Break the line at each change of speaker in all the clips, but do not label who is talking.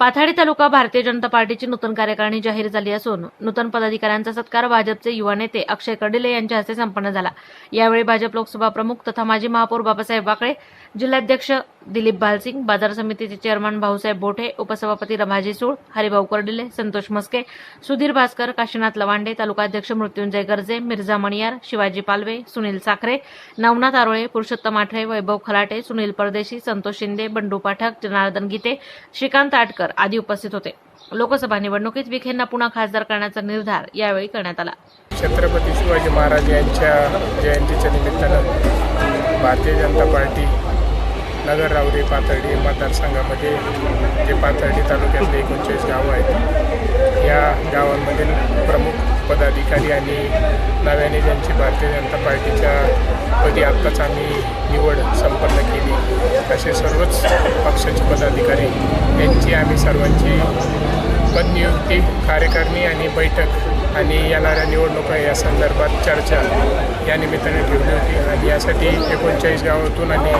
पाथाडी तालुका भारतीय जनता पार्टीची नूतन कार्यकारिणी जाहीर झाली असून नूतन पदाधिकाऱ्यांचा सत्कार भाजपचे युवा नेते अक्षय कडिले यांच्या हस्ते संपन्न झाला. यावेळी भाजप लोकसभा प्रमुख तथा माजी महापौर बाबासाहेब वाकळे जिल्हाध्यक्ष दिलीप भालसिंग बाजार समितीचे चेअरमन भाऊसाहेब बोठे उपसभापती रमाजी सूळ हरिभाऊ कर्डिले संतोष मस्के सुधीर भास्कर काशीनाथ लवांडे तालुकाध्यक्ष मृत्युंजय गर्जे मिर्झा मणियार शिवाजी पालवे सुनील साखरे नवनाथ आरोळे पुरुषोत्तम आठरे वैभव खलाटे सुनील परदेशी संतोष शिंदे बंडू पाठक जनार्दन गीते श्रीकांत आटकर आदी उपस्थित होते. लोकसभा निवडणुकीत विखेंना पुन्हा खासदार करण्याचा निर्धार यावेळी करण्यात आला.
छत्रपती शिवाजी महाराज यांच्या जयंतीच्या निमित्तानं भारतीय जनता पार्टी नगर रावरी पाथर्डी मतदारसंघामध्ये जे पाथर्डी तालुक्यातले एकोणचाळीस गावं आहेत या गावांमधील प्रमुख पदाधिकारी आणि नव्याने ज्यांची भारतीय जनता पार्टीच्या पदी आत्ताच आम्ही निवड संपन्न केली. असे सर्वच पक्षाचे पदाधिकारी यांची आम्ही सर्वांची पदनियुक्ती कार्यकारिणी आणि बैठक आणि येणाऱ्या निवडणुका या संदर्भात चर्चा या निमित्ताने ठेवली होती. आणि यासाठी एकोणचाळीस गावातून आणि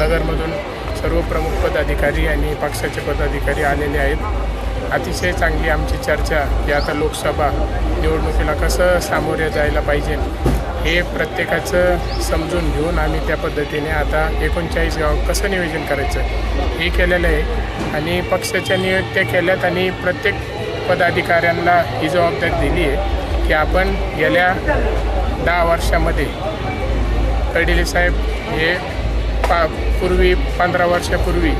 नगरमधून सर्व प्रमुख पदाधिकारी आणि पक्षाचे पदाधिकारी आलेले आहेत. अतिशय चांगली आमची चर्चा की आता लोकसभा निवडणुकीला कसं सामोरे जायला पाहिजे हे प्रत्येकाचं समजून घेऊन आम्ही त्या पद्धतीने आता एकोणचाळीस गाव कसं नियोजन करायचं हे केलेलं आहे. आणि पक्षाच्या नियुक्त्या केल्यात आणि प्रत्येक पदाधिकाऱ्यांना ही जबाबदारी दिली आहे की आपण गेल्या दहा वर्षामध्ये कडिले साहेब हे पा पूर्वी पंधरा वर्षापूर्वी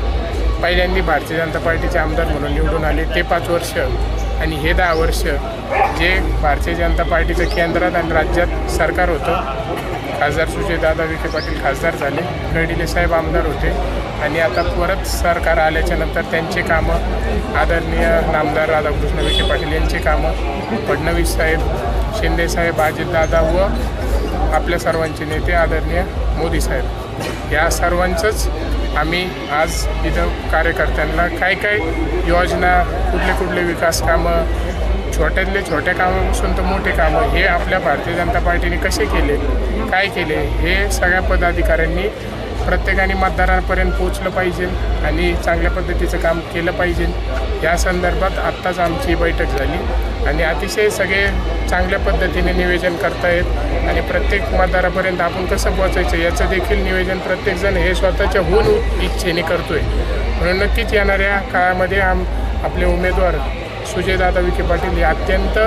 पहिल्यांदा भारतीय जनता पार्टीचे आमदार म्हणून निवडून आले. ते पाच वर्ष आणि हे दहा वर्ष जे भारतीय जनता पार्टीचं केंद्रात आणि राज्यात सरकार होतं खासदार सुजयदादा विखे पाटील खासदार झाले कर्डिले साहेब आमदार होते आणि आता परत सरकार आल्याच्यानंतर त्यांचे कामं आदरणीय नामदार राधाकृष्ण विखे पाटील यांचे कामं फडणवीस साहेब शिंदेसाहेब अजितदादा व आपल्या सर्वांचे नेते आदरणीय मोदी साहेब. या सर्वांचंच आम्ही आज इथं कार्यकर्त्यांना काय काय योजना कुठले कुठले विकास कामं छोट्यातले छोट्या कामापासून तर मोठे कामं हे आपल्या भारतीय जनता पार्टीने कसे केले काय केले हे सगळ्या पदाधिकाऱ्यांनी प्रत्येकाने मतदारांपर्यंत पोचलं पाहिजे आणि चांगल्या पद्धतीचं काम केलं पाहिजे. या संदर्भात आत्ताच आमची बैठक झाली आणि अतिशय सगळे चांगल्या पद्धतीने नियोजन करतायत आणि प्रत्येक मतदारापर्यंत आपण कसं पोचायचं याचं देखील नियोजन प्रत्येकजण हे स्वतःच्या होऊन इच्छेने करतोय. म्हणून नक्कीच येणाऱ्या काळामध्ये आम आपले उमेदवार सुजयदादा विखे पाटील हे अत्यंत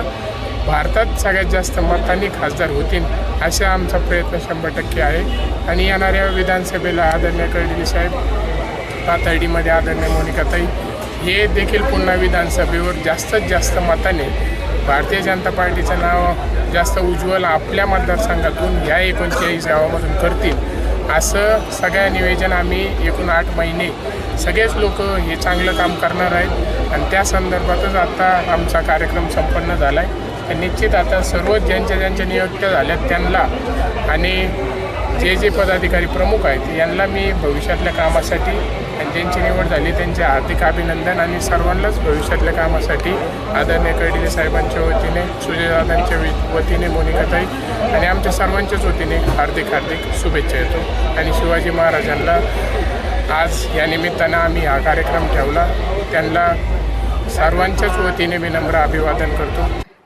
भारतात सगळ्यात जास्त मतांनी खासदार होतील असा आमचा प्रयत्न शंभर टक्के आहे. आणि येणाऱ्या विधानसभेला आदरणीय कर्डिले साहेब पाथर्डीमध्ये आदरणीय मोनिकाताई हे देखील पुन्हा विधानसभेवर जास्तीत जास्त मताने भारतीय जनता पार्टीचं नाव जास्त उज्ज्वल आपल्या मतदारसंघातून ह्या एकोणचाळीस गावामधून करतील असं सगळ्या नियोजन आम्ही एकूण आठ महिने सगळेच लोक हे चांगलं काम करणार आहेत. आणि त्या संदर्भातच आता आमचा कार्यक्रम संपन्न झाला आहे निश्चित आता सर्व ज्यांच्या ज्यांच्या नियुक्त्या झाल्यात त्यांना आणि जे जे पदाधिकारी प्रमुख आहेत यांना मी भविष्यातल्या कामासाठी आणि ज्यांची निवड झाली त्यांचे हार्दिक अभिनंदन आणि सर्वांनाच भविष्यातल्या कामासाठी आदरणीय कर्डिले साहेबांच्या वतीने सुजयदादांच्या वतीने मोनिकाताई आणि आमच्या सर्वांच्याच वतीने हार्दिक हार्दिक शुभेच्छा येतो. आणि शिवाजी महाराजांना आज या निमित्तानं आम्ही हा कार्यक्रम ठेवला. त्यांना सर्वांच्याच वतीने विनम्र अभिवादन करतो.